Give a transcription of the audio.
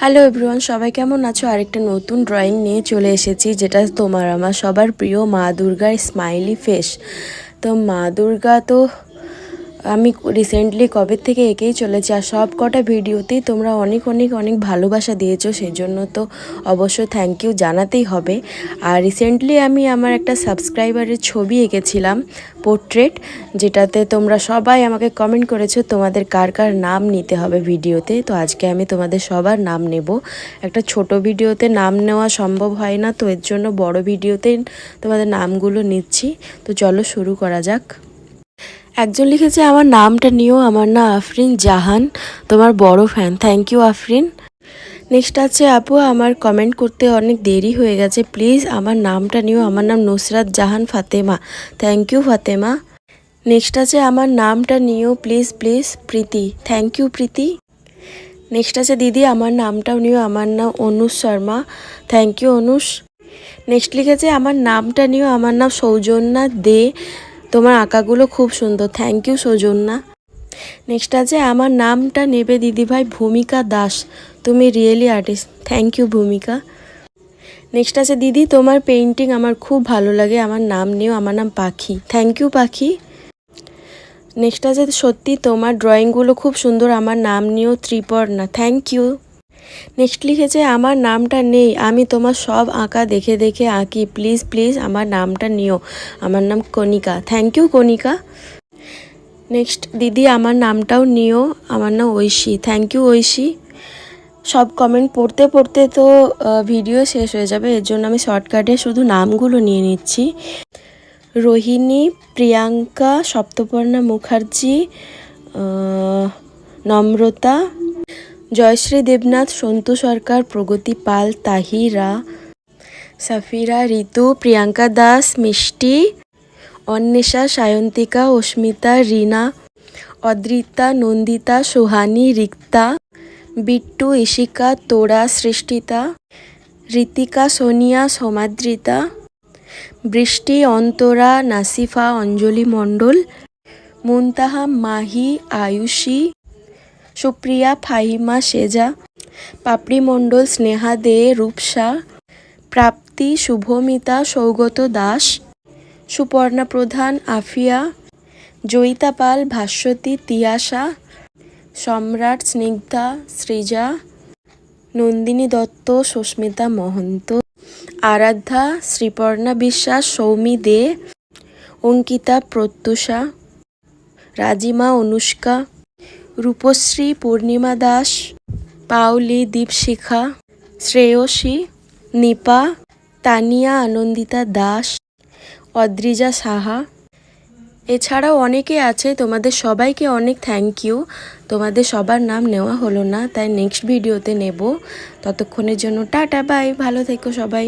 Hello everyone সবাই কেমন আছো? আরেকটা নতুন ড্রয়িং নিয়ে চলে এসেছি, যেটা তোমার আমার সবার প্রিয় মা দুর্গার স্মাইলি ফেস তো মা দুর্গা তো আমি রিসেন্টলি কবে থেকে এঁকেই চলেছি আর সব কটা ভিডিওতেই তোমরা অনেক অনেক অনেক ভালোবাসা দিয়েছ সেই জন্য তো অবশ্যই থ্যাংক ইউ জানাতেই হবে। আর রিসেন্টলি আমি আমার একটা সাবস্ক্রাইবারের ছবি এঁকেছিলাম পোর্ট্রেট যেটাতে তোমরা সবাই আমাকে কমেন্ট করেছ তোমাদের কার কার নাম নিতে হবে ভিডিওতে। তো আজকে আমি তোমাদের সবার নাম নেব। একটা ছোট ভিডিওতে নাম নেওয়া সম্ভব হয় না, তো এর জন্য বড় ভিডিওতে তোমাদের নামগুলো নিচ্ছি। তো চলো শুরু করা যাক। একজন লিখেছে, আমার নামটা নিও, আমার নাম আফরিন জাহান, তোমার বড় fan thank you Afrin. Next আছে, আপু, আমার কমেন্ট করতে অনেক দেরি হয়ে গেছে প্লিজ আমার নামটা নিও, আমার নাম Nusrat Jahan Fatema thank you Fatema. Next আছে, আমার নামটা নিও please please Preeti thank you Preeti. Next আছে, দিদি, আমার নামটাও নিও, আমার নাম Anush Sharma thank you Anush. Next লিখেছে, আমার নামটা নিও, আমার নাম সৌজন্যা দে তোমার আঁকাগুলো খুব সুন্দর। Thank you সৌজন্যা। নেক্সট আছে, আমার নামটা নেবে দিদিভাই ভূমিকা দাস। তুমি really artist thank you Bhumika. Next আছে, দিদি, তোমার পেইন্টিং আমার খুব ভালো লাগে। আমার নাম নিও, আমার নাম পাখি। থ্যাংক ইউ পাখি। নেক্সট আছে, সত্যি, তোমার ড্রয়িংগুলো খুব সুন্দর। আমার নাম নিও, ত্রিপর্ণা। থ্যাংক ইউ নেক্সট লিখেছে আমার নামটা নেই, আমি তোমার সব আঁকা দেখে দেখে আঁকি। প্লিজ প্লিজ আমার নামটা নিও। আমার নাম Kanika. Thank you Kanika. Next দিদি আমার নামটাও নিও। আমার নাম ঐশী। Thank you Oishi. সব কমেন্ট পড়তে পড়তে তো ভিডিও শেষ হয়ে যাবে। এর জন্য আমি শর্টকাটে শুধু নামগুলো নিয়ে নিচ্ছি। রোহিণী, প্রিয়াঙ্কা, সপ্তপর্ণা মুখার্জি নম্রতা জয়শ্রী দেবনাথ, সন্তু সরকার, প্রগতি পাল, তাহিরা, সাফিরা, ঋতু, প্রিয়াঙ্কা দাস, মিষ্টি, অন্বেষা, সায়ন্তিকা, অস্মিতা, রিনা, অদ্রিতা, নন্দিতা, সোহানি, রিক্তা, বিট্টু ইশিকা তোরা সৃষ্টিতা ঋতিকা সোনিয়া, সমাদ্রিতা, বৃষ্টি, অন্তরা, নাসিফা, অঞ্জলি মণ্ডল, মুনতাহা, মাহি, আয়ুষী সুপ্রিয়া, ফাহিমা, সেজা, পাপড়ি মণ্ডল, স্নেহা দে, রূপসা, প্রাপ্তি, শুভমিতা, সৌগত দাস, সুপর্ণা প্রধান, আফিয়া, জয়িতা পাল, ভাস্বতী, তিয়াশা, সম্রাট, স্নিগ্ধা, সৃজা, নন্দিনী দত্ত, সুস্মিতা মহন্ত, আরাধ্যা, শ্রীপর্ণা বিশ্বাস, সৌমি দে, অঙ্কিতা প্রত্যুষা, রাজিমা অনুষ্কা রূপশ্রী পূর্ণিমা দাস, পাওলি দীপশিখা, শ্রেয়সী, নিপা, তানিয়া আনন্দিতা দাস, অদ্রিজা সাহা। এছাড়াও অনেকে আছে, তোমাদের সবাইকে অনেক থ্যাংক ইউ তোমাদের সবার নাম নেওয়া হলো না, তাই নেক্সট ভিডিওতে নেব। ততক্ষণের জন্য টাটা বাই ভালো থেকো সবাই।